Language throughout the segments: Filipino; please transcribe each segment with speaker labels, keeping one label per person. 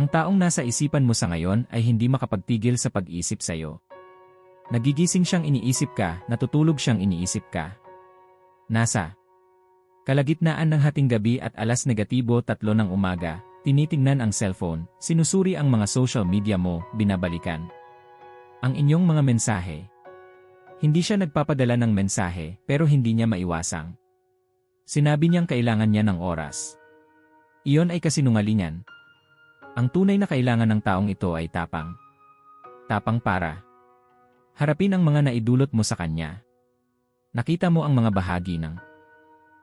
Speaker 1: Ang taong nasa isipan mo sa ngayon ay hindi makapagtigil sa pag-isip sa'yo. Nagigising siyang iniisip ka, natutulog siyang iniisip ka. Nasa kalagitnaan ng hating gabi at alas negatibo tatlo ng umaga, tinitingnan ang cellphone, sinusuri ang mga social media mo, binabalikan. Ang inyong mga mensahe. Hindi siya nagpapadala ng mensahe pero hindi niya maiwasang. Sinabi niyang kailangan niya ng oras. Iyon ay kasinungalingan. Ang tunay na kailangan ng taong ito ay tapang. Tapang para. Harapin ang mga naidulot mo sa kanya. Nakita mo ang mga bahagi ng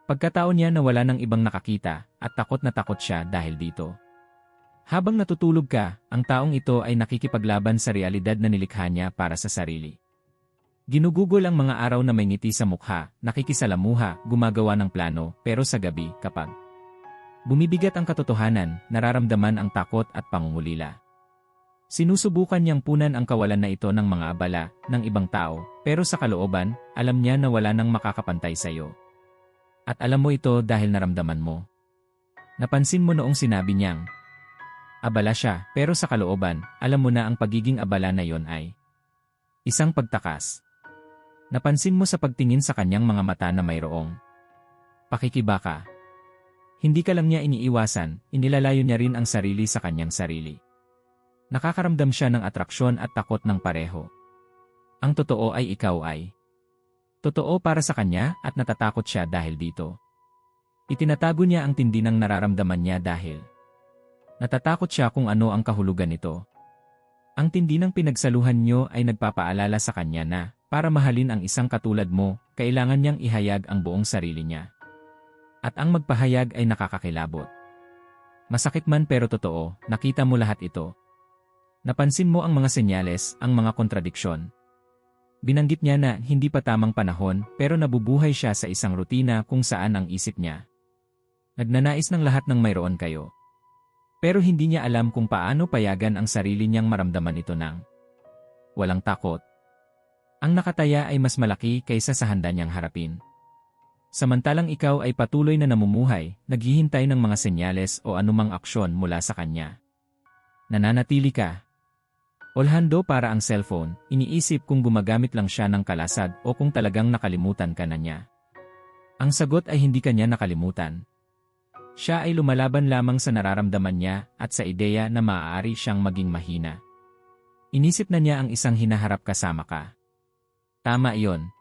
Speaker 1: pagkataon niya na wala ng ibang nakakita at takot na takot siya dahil dito. Habang natutulog ka, ang taong ito ay nakikipaglaban sa realidad na nilikha niya para sa sarili. Ginugugol ang mga araw na may ngiti sa mukha, nakikisalamuha, gumagawa ng plano, pero sa gabi, kapag bumibigat ang katotohanan, nararamdaman ang takot at pangungulila. Sinusubukan niyang punan ang kawalan na ito ng mga abala ng ibang tao, pero sa kalooban, alam niya na wala nang makakapantay sa iyo. At alam mo ito dahil naramdaman mo. Napansin mo noong sinabi niyang, abala siya, pero sa kalooban, alam mo na ang pagiging abala na yon ay isang pagtakas. Napansin mo sa pagtingin sa kanyang mga mata na mayroong pakikibaka. Hindi ka lang niya iniiwasan, inilalayo niya rin ang sarili sa kanyang sarili. Nakakaramdam siya ng atraksyon at takot ng pareho. Ang totoo ay ikaw ay totoo para sa kanya at natatakot siya dahil dito. Itinatago niya ang tindi ng nararamdaman niya dahil natatakot siya kung ano ang kahulugan nito. Ang tindi ng pinagsaluhan niyo ay nagpapaalala sa kanya na, para mahalin ang isang katulad mo, kailangan niyang ihayag ang buong sarili niya. At ang magpahayag ay nakakakilabot. Masakit man pero totoo, nakita mo lahat ito. Napansin mo ang mga senyales, ang mga kontradiksyon. Binanggit niya na hindi pa tamang panahon pero nabubuhay siya sa isang rutina kung saan ang isip niya. Nagnanais ng lahat ng mayroon kayo. Pero hindi niya alam kung paano payagan ang sarili niyang maramdaman ito ng walang takot. Ang nakataya ay mas malaki kaysa sa handa niyang harapin. Samantalang ikaw ay patuloy na namumuhay, naghihintay ng mga senyales o anumang aksyon mula sa kanya. Nananatili ka. Olhando para ang cellphone, iniisip kung gumagamit lang siya ng kalasad o kung talagang nakalimutan ka na niya. Ang sagot ay hindi kanya nakalimutan. Siya ay lumalaban lamang sa nararamdaman niya at sa ideya na maaari siyang maging mahina. Inisip na niya ang isang hinaharap kasama ka. Tama iyon.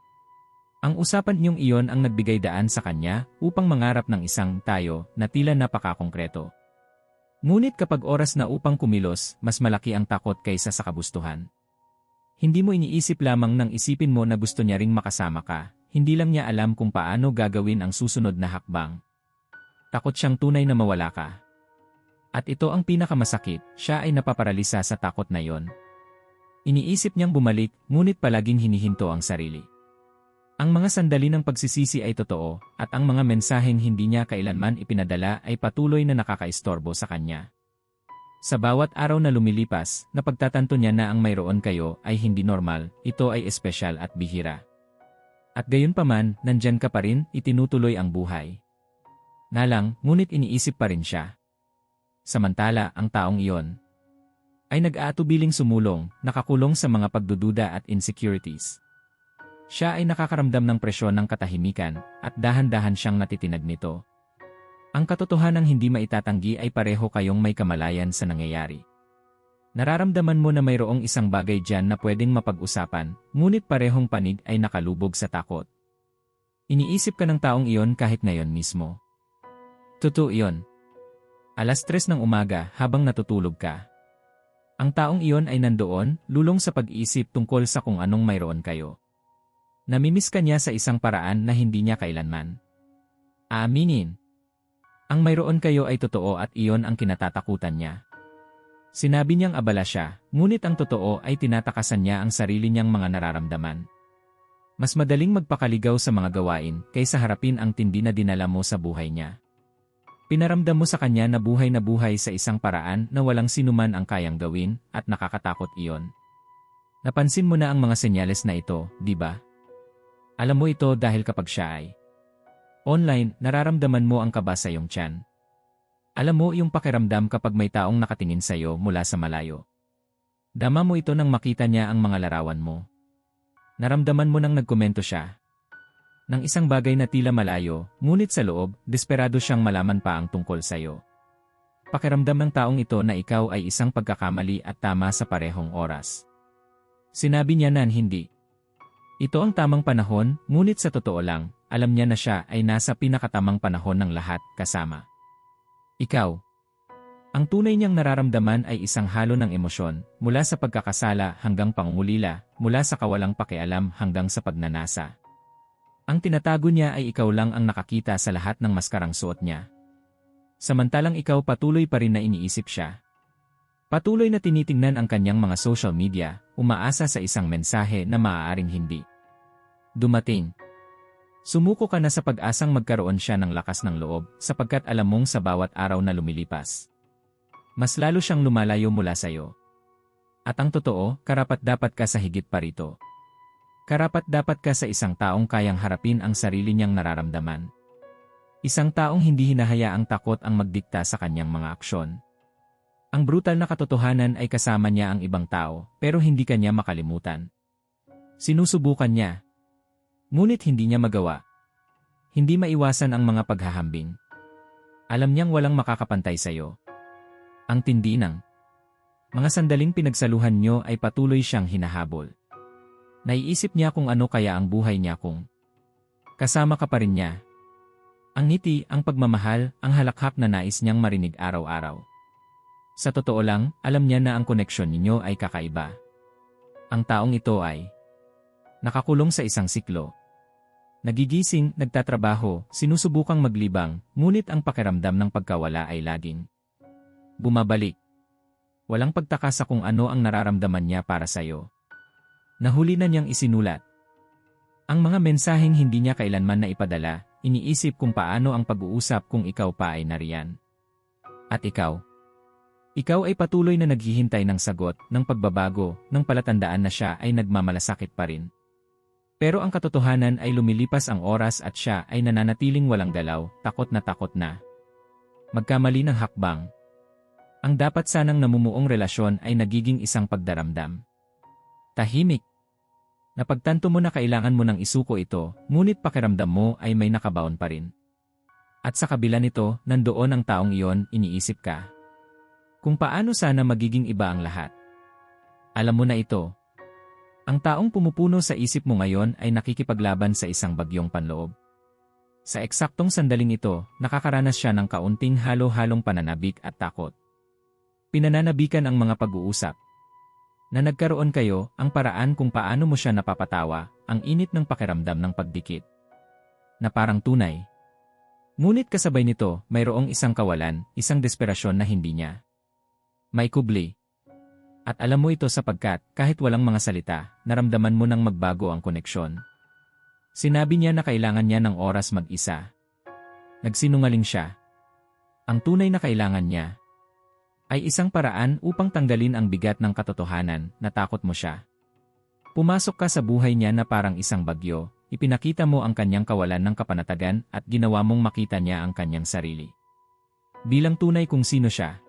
Speaker 1: Ang usapan niyong iyon ang nagbigay daan sa kanya upang mangarap ng isang tayo na tila napakakongkreto. Ngunit kapag oras na upang kumilos, mas malaki ang takot kaysa sa kabustuhan. Hindi mo iniisip lamang nang isipin mo na gusto niya ring makasama ka, hindi lang niya alam kung paano gagawin ang susunod na hakbang. Takot siyang tunay na mawala ka. At ito ang pinakamasakit, siya ay napaparalisa sa takot na yon. Iniisip niyang bumalik, ngunit palaging hinihinto ang sarili. Ang mga sandali ng pagsisisi ay totoo, at ang mga mensaheng hindi niya kailanman ipinadala ay patuloy na nakakaistorbo sa kanya. Sa bawat araw na lumilipas, napagtatanto niya na ang mayroon kayo ay hindi normal, ito ay espesyal at bihira. At gayon pa man, nandyan ka pa rin, itinutuloy ang buhay. Nalang, ngunit iniisip pa rin siya. Samantala, ang taong iyon ay nag-aatubiling sumulong, nakakulong sa mga pagdududa at insecurities. Siya ay nakakaramdam ng presyon ng katahimikan at dahan-dahan siyang natitinag nito. Ang katotohanang hindi maitatanggi ay pareho kayong may kamalayan sa nangyayari. Nararamdaman mo na mayroong isang bagay dyan na pwedeng mapag-usapan, ngunit parehong panig ay nakalubog sa takot. Iniisip ka ng taong iyon kahit ngayon mismo. Totoo iyon. Alas tres ng umaga habang natutulog ka. Ang taong iyon ay nandoon, lulong sa pag-isip tungkol sa kung anong mayroon kayo. Namimiss ka niya sa isang paraan na hindi niya kailanman. Aaminin. Ang mayroon kayo ay totoo at iyon ang kinatatakutan niya. Sinabi niyang abala siya, ngunit ang totoo ay tinatakasan niya ang sarili niyang mga nararamdaman. Mas madaling magpakaligaw sa mga gawain kaysa harapin ang tindi na dinala mo sa buhay niya. Pinaramdam mo sa kanya na buhay na buhay sa isang paraan na walang sinuman ang kayang gawin at nakakatakot iyon. Napansin mo na ang mga senyales na ito, di ba? Alam mo ito dahil kapag siya ay online, nararamdaman mo ang kaba sa iyong tiyan. Alam mo yung pakiramdam kapag may taong nakatingin sa'yo mula sa malayo. Dama mo ito nang makita niya ang mga larawan mo. Naramdaman mo nang nagkomento siya. Nang isang bagay na tila malayo, ngunit sa loob, desperado siyang malaman pa ang tungkol sa'yo. Pakiramdam ng taong ito na ikaw ay isang pagkakamali at tama sa parehong oras. Sinabi niya nan hindi. Ito ang tamang panahon, ngunit sa totoo lang, alam niya na siya ay nasa pinakatamang panahon ng lahat kasama. Ikaw. Ang tunay niyang nararamdaman ay isang halo ng emosyon, mula sa pagkakasala hanggang pangungulila, mula sa kawalang pakialam hanggang sa pagnanasa. Ang tinatago niya ay ikaw lang ang nakakita sa lahat ng maskarang suot niya. Samantalang ikaw patuloy pa rin na iniisip siya. Patuloy na tinitingnan ang kanyang mga social media, umaasa sa isang mensahe na maaaring hindi. Dumating. Sumuko ka na sa pag-asang magkaroon siya ng lakas ng loob sapagkat alam mong sa bawat araw na lumilipas. Mas lalo siyang lumalayo mula sa iyo. At ang totoo, karapat dapat ka sa higit pa rito. Karapat dapat ka sa isang taong kayang harapin ang sarili niyang nararamdaman. Isang taong hindi hinahayaang takot ang magdikta sa kanyang mga aksyon. Ang brutal na katotohanan ay kasama niya ang ibang tao pero hindi kanya makalimutan. Sinusubukan niya, Ngunit hindi niya magawa. Hindi maiwasan ang mga paghahambing. Alam niyang walang makakapantay sa iyo. Ang tindi ng mga sandaling pinagsaluhan niyo ay patuloy siyang hinahabol. Naiisip niya kung ano kaya ang buhay niya kung kasama ka pa rin niya. Ang ngiti, ang pagmamahal, ang halakhak na nais niyang marinig araw-araw. Sa totoo lang, alam niya na ang koneksyon ninyo ay kakaiba. Ang taong ito ay Nakakulong sa isang siklo. Nagigising, nagtatrabaho, sinusubukang maglibang, ngunit ang pakiramdam ng pagkawala ay laging bumabalik. Walang pagtaka sa kung ano ang nararamdaman niya para sa'yo. Nahuli na niyang isinulat. Ang mga mensaheng hindi niya kailanman na ipadala, iniisip kung paano ang pag-uusap kung ikaw pa ay nariyan. At ikaw? Ikaw ay patuloy na naghihintay ng sagot, ng pagbabago, ng palatandaan na siya ay nagmamalasakit pa rin. Pero ang katotohanan ay lumilipas ang oras at siya ay nananatiling walang galaw, takot na takot na. Magkamali ng hakbang. Ang dapat sanang namumuong relasyon ay nagiging isang pagdaramdam. Tahimik. Napagtanto mo na kailangan mo ng isuko ito, ngunit pakiramdam mo ay may nakabaon pa rin. At sa kabila nito, nandoon ang taong iyon, iniisip ka. Kung paano sana magiging iba ang lahat. Alam mo na ito, ang taong pumupuno sa isip mo ngayon ay nakikipaglaban sa isang bagyong panloob. Sa eksaktong sandaling ito, nakakaranas siya ng kaunting halo-halong pananabik at takot. Pinananabikan ang mga pag-uusap. Na nagkaroon kayo, ang paraan kung paano mo siya napapatawa, ang init ng pakiramdam ng pagdikit. Na parang tunay. Ngunit kasabay nito, mayroong isang kawalan, isang desperasyon na hindi niya. May kubli, at alam mo ito sapagkat, kahit walang mga salita, naramdaman mo nang magbago ang koneksyon. Sinabi niya na kailangan niya ng oras mag-isa. Nagsinungaling siya. Ang tunay na kailangan niya ay isang paraan upang tanggalin ang bigat ng katotohanan na takot mo siya. Pumasok ka sa buhay niya na parang isang bagyo, ipinakita mo ang kanyang kawalan ng kapanatagan at ginawa mong makita niya ang kanyang sarili. Bilang tunay kung sino siya.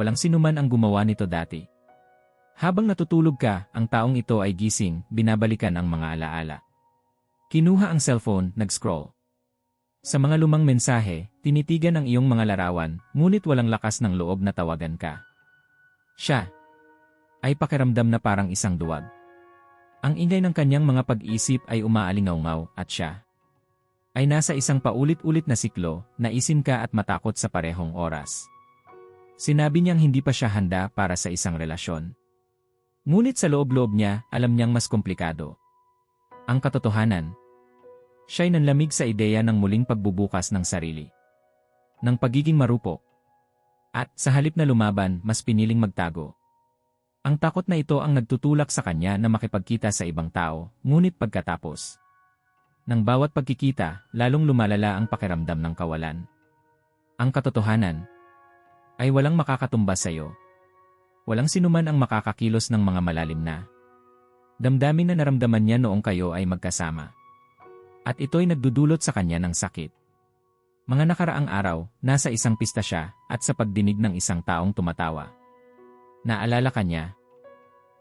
Speaker 1: Walang sinuman ang gumawa nito dati. Habang natutulog ka, ang taong ito ay gising, binabalikan ang mga alaala. Kinuha ang cellphone, nag-scroll. Sa mga lumang mensahe, tinitigan ang iyong mga larawan, ngunit walang lakas ng loob na tawagan ka. Siya ay pakiramdam na parang isang duwag. Ang ingay ng kanyang mga pag-isip ay umaalingaw at siya ay nasa isang paulit-ulit na siklo, naisin ka at matakot sa parehong oras. Sinabi niyang hindi pa siya handa para sa isang relasyon. Ngunit sa loob-loob niya, alam niyang mas komplikado. Ang katotohanan. Siya'y nanlamig sa ideya ng muling pagbubukas ng sarili. Ng pagiging marupok. At sa halip na lumaban, mas piniling magtago. Ang takot na ito ang nagtutulak sa kanya na makipagkita sa ibang tao, ngunit pagkatapos. Nang bawat pagkikita, lalong lumalala ang pakiramdam ng kawalan. Ang katotohanan ay walang makakatumbas sa iyo. Walang sinuman ang makakakilos ng mga malalim na. Damdamin na naramdaman niya noong kayo ay magkasama. At ito'y nagdudulot sa kanya ng sakit. Mga nakaraang araw, nasa isang pista siya at sa pagdinig ng isang taong tumatawa. Naalala ka niya?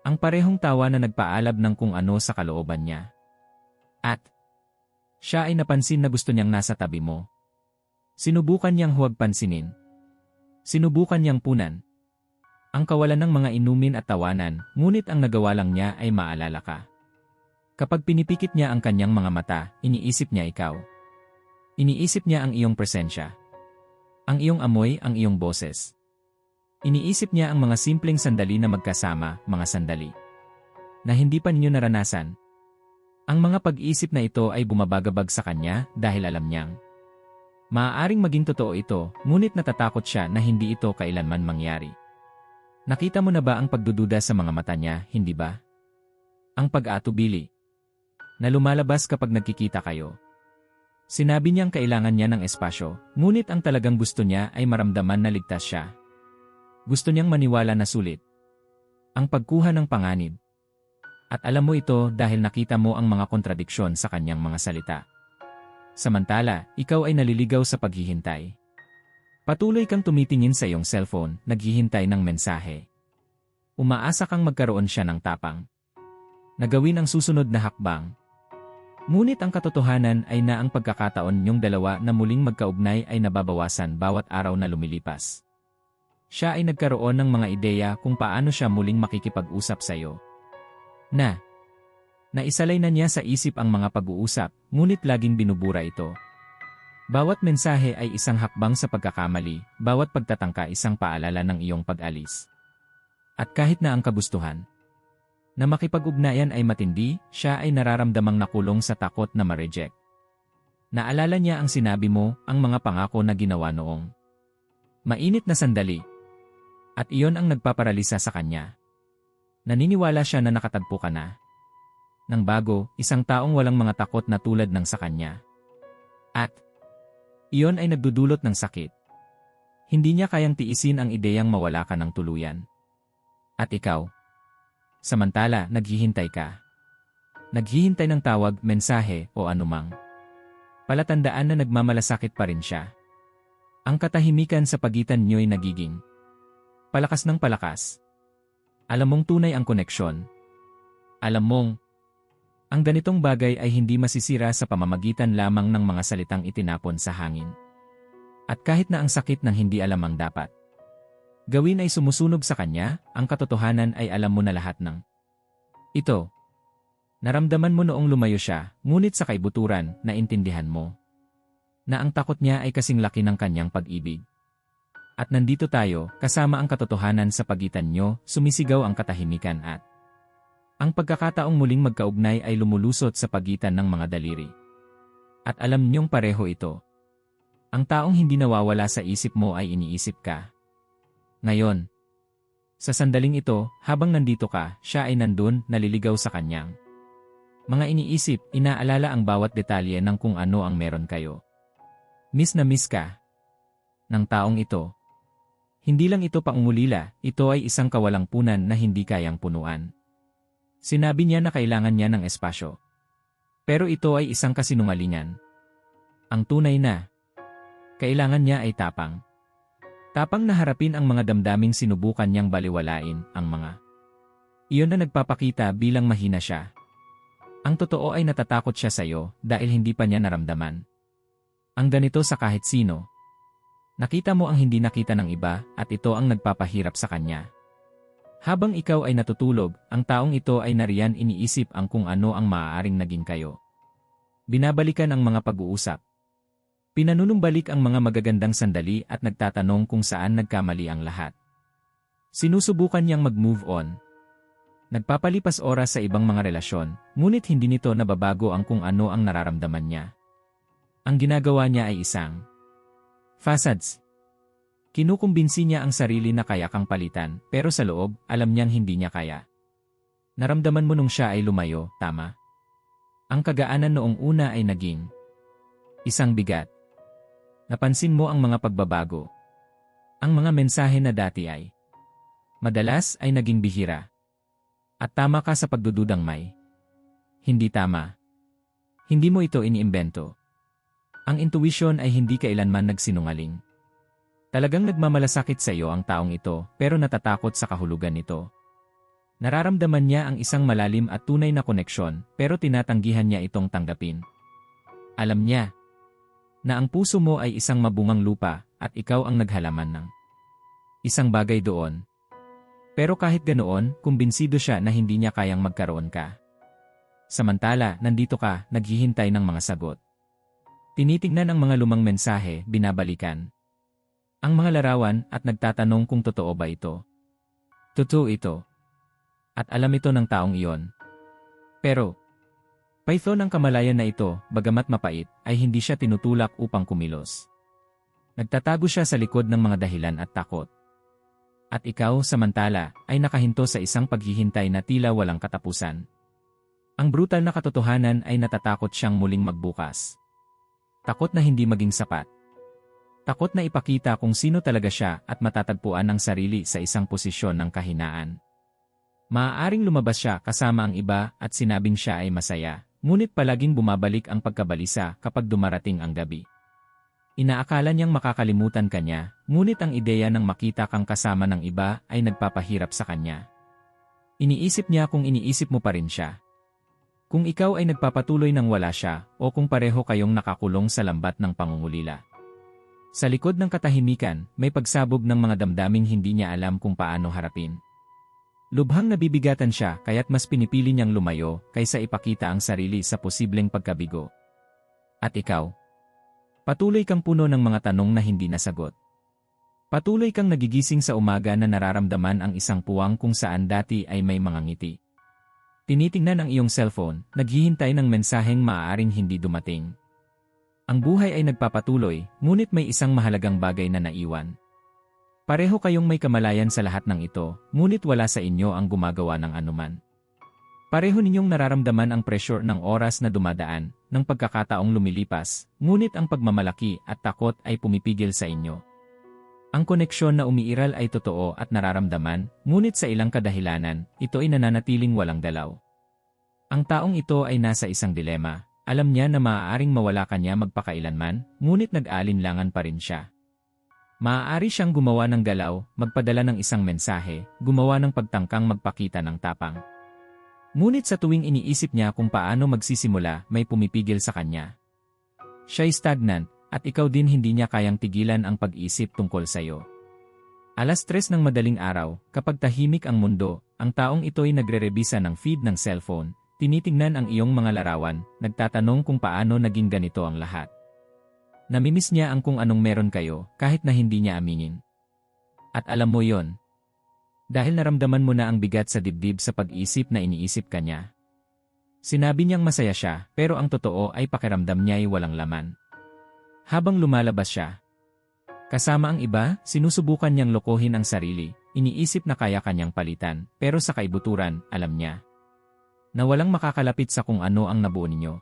Speaker 1: Ang parehong tawa na nagpaalab ng kung ano sa kalooban niya. At siya ay napansin na gusto niyang nasa tabi mo. Sinubukan niyang huwag pansinin. Sinubukan niyang punan. Ang kawalan ng mga inumin at tawanan, ngunit ang nagawa lang niya ay maalala ka. Kapag pinipikit niya ang kanyang mga mata, iniisip niya ikaw. Iniisip niya ang iyong presensya. Ang iyong amoy, ang iyong boses. Iniisip niya ang mga simpleng sandali na magkasama, mga sandali. Na hindi pa ninyo naranasan. Ang mga pag-iisip na ito ay bumabagabag sa kanya dahil alam niyang. Maaaring maging totoo ito, ngunit natatakot siya na hindi ito kailanman mangyari. Nakita mo na ba ang pagdududa sa mga mata niya, hindi ba? Ang pag-atubili. Na lumalabas kapag nagkikita kayo. Sinabi niyang kailangan niya ng espasyo, ngunit ang talagang gusto niya ay maramdaman na ligtas siya. Gusto niyang maniwala na sulit. Ang pagkuha ng panganib. At alam mo ito dahil nakita mo ang mga kontradiksyon sa kanyang mga salita. Samantala, ikaw ay naliligaw sa paghihintay. Patuloy kang tumitingin sa iyong cellphone, naghihintay ng mensahe. Umaasa kang magkaroon siya ng tapang. Nagawin ang susunod na hakbang, Ngunit ang katotohanan ay na ang pagkakataon niyong dalawa na muling magkaugnay ay nababawasan bawat araw na lumilipas. Siya ay nagkaroon ng mga ideya kung paano siya muling makikipag-usap sa iyo. Na, naisalay na niya sa isip ang mga pag-uusap, ngunit laging binubura ito. Bawat mensahe ay isang hakbang sa pagkakamali, bawat pagtatangka isang paalala ng iyong pag-alis. At kahit na ang kagustuhan, na makipag-ugnayan ay matindi, siya ay nararamdamang nakulong sa takot na ma-reject. Naalala niya ang sinabi mo, ang mga pangako na ginawa noong. Mainit na sandali. At iyon ang nagpaparalisa sa kanya. Naniniwala siya na nakatagpo ka na. Nang bago, isang taong walang mga takot na tulad ng sa kanya. At, iyon ay nagdudulot ng sakit. Hindi niya kayang tiisin ang ideyang mawala ka ng tuluyan. At ikaw, Samantala, naghihintay ka. Naghihintay ng tawag, mensahe, o anumang. Palatandaan na nagmamalasakit pa rin siya. Ang katahimikan sa pagitan niyo'y nagiging palakas ng palakas. Alam mong tunay ang koneksyon. Alam mong ang ganitong bagay ay hindi masisira sa pamamagitan lamang ng mga salitang itinapon sa hangin. At kahit na ang sakit ng hindi alam ang dapat, Gawin ay sumusunog sa kanya, ang katotohanan ay alam mo na lahat ng ito. Naramdaman mo noong lumayo siya, ngunit sa kaibuturan, naintindihan mo na ang takot niya ay kasing laki ng kanyang pag-ibig. At nandito tayo, kasama ang katotohanan sa pagitan nyo, sumisigaw ang katahimikan at ang pagkakataong muling magkaugnay ay lumulusot sa pagitan ng mga daliri. At alam niyong pareho ito. Ang taong hindi nawawala sa isip mo ay iniisip ka. Ngayon, sa sandaling ito, habang nandito ka, siya ay nandun, naliligaw sa kanyang. Mga iniisip, inaalala ang bawat detalye ng kung ano ang meron kayo. Miss na miss ka. Ng taong ito. Hindi lang ito pangungulila, ito ay isang kawalangpunan na hindi kayang punuan. Sinabi niya na kailangan niya ng espasyo. Pero ito ay isang kasinungalingan. Ang tunay na, kailangan niya ay tapang. Tapang na harapin ang mga damdaming sinubukan niyang baliwalain, ang mga. Iyon na nagpapakita bilang mahina siya. Ang totoo ay natatakot siya sa iyo dahil hindi pa niya naramdaman. Ang ganito sa kahit sino. Nakita mo ang hindi nakita ng iba at ito ang nagpapahirap sa kanya. Habang ikaw ay natutulog, ang taong ito ay nariyan iniisip ang kung ano ang maaaring naging kayo. Binabalikan ang mga pag-uusap, Pinanunumbalik ang mga magagandang sandali at nagtatanong kung saan nagkamali ang lahat. Sinusubukan niyang mag-move on. Nagpapalipas oras sa ibang mga relasyon, ngunit hindi nito nababago ang kung ano ang nararamdaman niya. Ang ginagawa niya ay isang facades. Kinukumbinsi niya ang sarili na kaya kang palitan, pero sa loob, alam niyang hindi niya kaya. Naramdaman mo nung siya ay lumayo, tama? Ang kagaanan noong una ay naging isang bigat. Napansin mo ang mga pagbabago. Ang mga mensahe na dati ay madalas ay naging bihira. At tama ka sa pagdududang may. Hindi tama. Hindi mo ito iniimbento. Ang intuition ay hindi kailanman nagsinungaling. Talagang nagmamalasakit sa iyo ang taong ito pero natatakot sa kahulugan nito. Nararamdaman niya ang isang malalim at tunay na koneksyon pero tinatanggihan niya itong tanggapin. Alam niya na ang puso mo ay isang mabungang lupa at ikaw ang naghalaman ng isang bagay doon. Pero kahit ganoon, kumbinsido siya na hindi niya kayang magkaroon ka. Samantala, nandito ka, naghihintay ng mga sagot. Tinitignan ang mga lumang mensahe, binabalikan. Ang mga larawan at nagtatanong kung totoo ba ito. Totoo ito. At alam ito ng taong iyon. Pero, Python ang kamalayan na ito, bagamat mapait, ay hindi siya tinutulak upang kumilos. Nagtatago siya sa likod ng mga dahilan at takot. At ikaw, samantala, ay nakahinto sa isang paghihintay na tila walang katapusan. Ang brutal na katotohanan ay natatakot siyang muling magbukas. Takot na hindi maging sapat. Takot na ipakita kung sino talaga siya at matatagpuan ng sarili sa isang posisyon ng kahinaan. Maaaring lumabas siya kasama ang iba at sinabing siya ay masaya, ngunit palaging bumabalik ang pagkabalisa kapag dumarating ang gabi. Inaakala niyang makakalimutan kanya, ngunit ang ideya ng makita kang kasama ng iba ay nagpapahirap sa kanya. Iniisip niya kung iniisip mo pa rin siya. Kung ikaw ay nagpapatuloy ng wala siya, o kung pareho kayong nakakulong sa lambat ng pangungulila. Sa likod ng katahimikan, may pagsabog ng mga damdaming hindi niya alam kung paano harapin. Lubhang nabibigatan siya kaya't mas pinipili niyang lumayo kaysa ipakita ang sarili sa posibleng pagkabigo. At ikaw? Patuloy kang puno ng mga tanong na hindi nasagot. Patuloy kang nagigising sa umaga na nararamdaman ang isang puwang kung saan dati ay may mga ngiti. Tinitingnan ang iyong cellphone, naghihintay ng mensaheng maaaring hindi dumating. Ang buhay ay nagpapatuloy, ngunit may isang mahalagang bagay na naiwan. Pareho kayong may kamalayan sa lahat ng ito, ngunit wala sa inyo ang gumagawa ng anuman. Pareho ninyong nararamdaman ang pressure ng oras na dumadaan, ng pagkakataong lumilipas, ngunit ang pagmamalaki at takot ay pumipigil sa inyo. Ang koneksyon na umiiral ay totoo at nararamdaman, ngunit sa ilang kadahilanan, ito ay nananatiling walang dalaw. Ang taong ito ay nasa isang dilema, alam niya na maaaring mawala kanya magpakailanman, ngunit nag-alinlangan pa rin siya. Maaari siyang gumawa ng galaw, magpadala ng isang mensahe, gumawa ng pagtangkang magpakita ng tapang. Ngunit sa tuwing iniisip niya kung paano magsisimula, may pumipigil sa kanya. Siya'y stagnant, at ikaw din hindi niya kayang tigilan ang pag-isip tungkol sa iyo. Alas tres ng madaling araw, kapag tahimik ang mundo, ang taong ito ay nagre-rebisa ng feed ng cellphone, Tinitingnan ang iyong mga larawan, nagtatanong kung paano naging ganito ang lahat. Namimiss niya ang kung anong meron kayo, kahit na hindi niya aminin. At alam mo yon. Dahil naramdaman mo na ang bigat sa dibdib sa pag-isip na iniisip ka niya. Sinabi niyang masaya siya, pero ang totoo ay pakiramdam niya ay walang laman. Habang lumalabas siya, kasama ang iba, sinusubukan niyang lokohin ang sarili, iniisip na kaya kanyang palitan, pero sa kaibuturan, alam niya na walang makakalapit sa kung ano ang nabuo ninyo.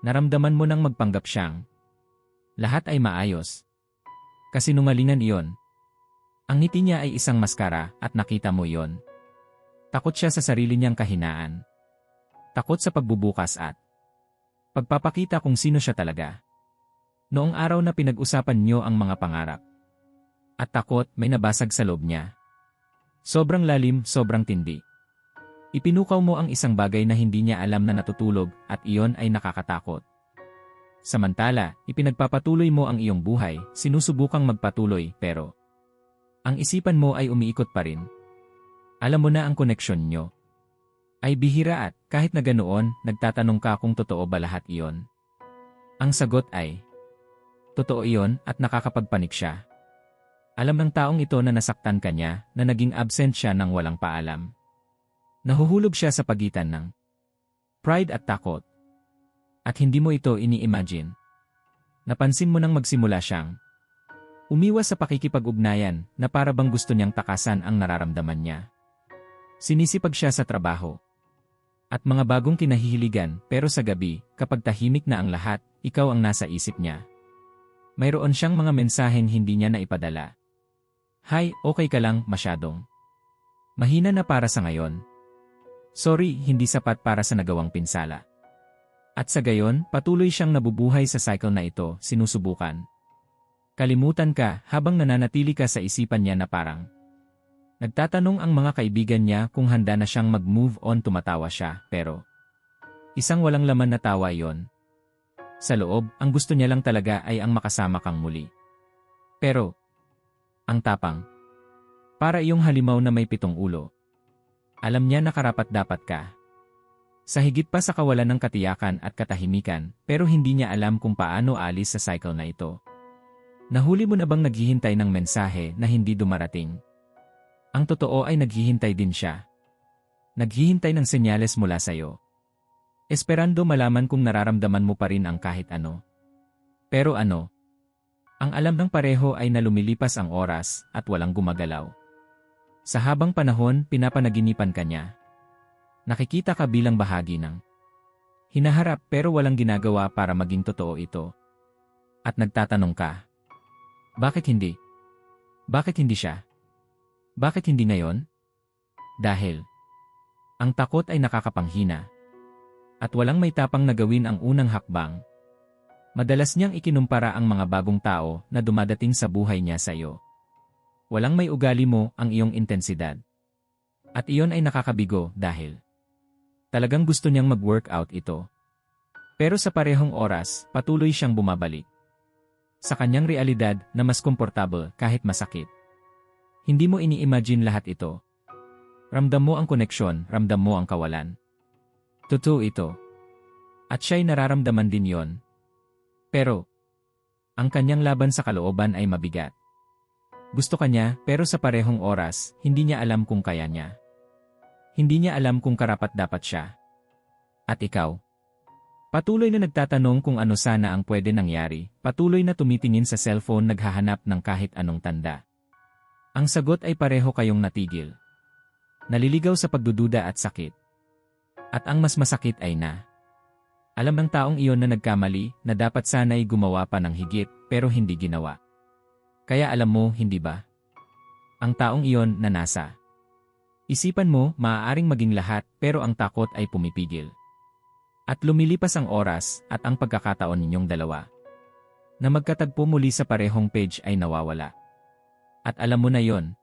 Speaker 1: Naramdaman mo nang magpanggap siyang. Lahat ay maayos. Kasinungalingan iyon. Ang ngiti niya ay isang maskara at nakita mo iyon. Takot siya sa sarili niyang kahinaan. Takot sa pagbubukas at pagpapakita kung sino siya talaga. Noong araw na pinag-usapan niyo ang mga pangarap. At takot may nabasag sa loob niya. Sobrang lalim, sobrang tindi. Ipinukaw mo ang isang bagay na hindi niya alam na natutulog at iyon ay nakakatakot. Samantala, ipinagpapatuloy mo ang iyong buhay, sinusubukang magpatuloy pero ang isipan mo ay umiikot pa rin. Alam mo na ang koneksyon nyo. Ay bihira at kahit na ganoon, nagtatanong ka kung totoo ba lahat iyon. Ang sagot ay, totoo iyon at nakakapagpanik siya. Alam ng taong ito na nasaktan kanya na naging absent siya ng walang paalam. Nahuhulog siya sa pagitan ng pride at takot. At hindi mo ito ini-imagine. Napansin mo nang magsimula siyang umiwas sa pakikipag-ugnayan na para bang gusto niyang takasan ang nararamdaman niya. Sinisipag siya sa trabaho. At mga bagong kinahihiligan pero sa gabi, kapag tahimik na ang lahat, ikaw ang nasa isip niya. Mayroon siyang mga mensaheng hindi niya naipadala. Hi, okay ka lang, masyadong. Mahina na para sa ngayon, Sorry, hindi sapat para sa nagawang pinsala. At sa gayon, patuloy siyang nabubuhay sa cycle na ito, sinusubukan. Kalimutan ka habang nananatili ka sa isipan niya na parang. Nagtatanong ang mga kaibigan niya kung handa na siyang mag-move on tumatawa siya, pero isang walang laman na tawa iyon. Sa loob, ang gusto niya lang talaga ay ang makasama kang muli. Pero, ang tapang. Para iyong halimaw na may pitong ulo. Alam niya na karapat dapat ka. Sa higit pa sa kawalan ng katiyakan at katahimikan, pero hindi niya alam kung paano alis sa cycle na ito. Nahuli mo na bang naghihintay ng mensahe na hindi dumarating? Ang totoo ay naghihintay din siya. Naghihintay ng senyales mula sa'yo. Esperando malaman kung nararamdaman mo pa rin ang kahit ano. Pero ano? Ang alam ng pareho ay na lumilipas ang oras at walang gumagalaw. Sa habang panahon, pinapanaginipan ka niya. Nakikita ka bilang bahagi ng hinaharap pero walang ginagawa para maging totoo ito. At nagtatanong ka, bakit hindi? Bakit hindi siya? Bakit hindi ngayon? Dahil ang takot ay nakakapanghina. At walang may tapang na gawin ang unang hakbang. Madalas niyang ikinumpara ang mga bagong tao na dumadating sa buhay niya sa iyo. Walang may ugali mo ang iyong intensidad. At iyon ay nakakabigo dahil talagang gusto niyang mag-workout ito. Pero sa parehong oras, patuloy siyang bumabalik. Sa kanyang realidad na mas komportable kahit masakit. Hindi mo ini-imagine lahat ito. Ramdam mo ang koneksyon, ramdam mo ang kawalan. Totoo ito. At siya'y nararamdaman din yon. Pero, ang kanyang laban sa kalooban ay mabigat. Gusto kanya pero sa parehong oras, hindi niya alam kung kaya niya. Hindi niya alam kung karapat dapat siya. At ikaw? Patuloy na nagtatanong kung ano sana ang pwede nangyari, patuloy na tumitingin sa cellphone naghahanap ng kahit anong tanda. Ang sagot ay pareho kayong natigil. Naliligaw sa pagdududa at sakit. At ang mas masakit ay na. Alam ng taong iyon na nagkamali na dapat sana'y gumawa pa ng higit pero hindi ginawa. Kaya alam mo, hindi ba? Ang taong iyon na nasa. Isipan mo, maaaring maging lahat pero ang takot ay pumipigil. At lumilipas ang oras at ang pagkakataon ninyong dalawa. Na magkatagpo muli sa parehong page ay nawawala. At alam mo na yon.